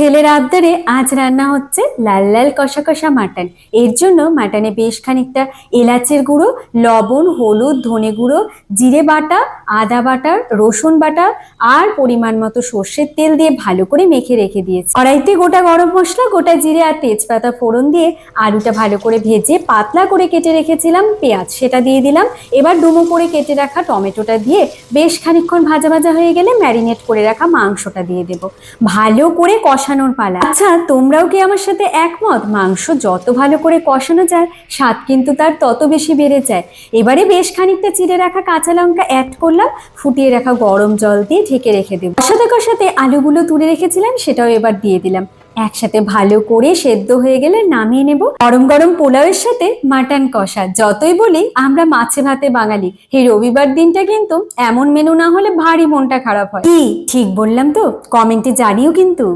ছেলের আবদারে আজ রান্না হচ্ছে লাল লাল কষা কষা মাটন। এর জন্য মাটনে বেশ খানিকটা এলাচের গুঁড়ো, লবণ, হলুদ, ধনে গুঁড়ো, জিরে বাটা, আদা বাটা, রসুন বাটা আর পরিমাণ মতো সর্ষের তেল দিয়ে ভালো করে মেখে রেখে দিয়েছি। কড়াইতে গোটা গরম মশলা, গোটা জিরে আর তেজপাতা ফোড়ন দিয়ে আলুটা ভালো করে ভেজে পাতলা করে কেটে রেখেছিলাম পেঁয়াজ, সেটা দিয়ে দিলাম। এবার ডুমো করে কেটে রাখা টমেটোটা দিয়ে বেশ খানিকক্ষণ ভাজা ভাজা হয়ে গেলে ম্যারিনেট করে রাখা মাংসটা দিয়ে দেবো। ভালো করে কষানোর পালা। আচ্ছা তোমরাও কি আমার সাথে একমত? মাংস যত ভালো করে কষানো যায়, স্বাদ কিন্তু তার তত বেশি বেড়ে যায়। এবারে বেশ খানিকটা চিড়ে রাখা কাঁচা লঙ্কা অ্যাড করলাম, ফুটিয়ে রাখা গরম জল দিয়ে ঢেকে রেখে দেবো। কষাতে কষাতে আলুগুলো তুলে রেখেছিলাম, সেটাও এবার দিয়ে দিলাম। একসাথে ভালো করে সেদ্ধ হয়ে গেলে নামিয়ে নেব। গরম গরম পোলাওয়ের সাথে মাটন কষা, যতই বলি আমরা মাছে ভাতে বাঙালি। এই রবিবার দিনটা কিন্তু এমন মেনু না হলে ভারী মনটা খারাপ হয়। কি? ঠিক বললাম তো? কমেন্টে জানিও কিন্তু।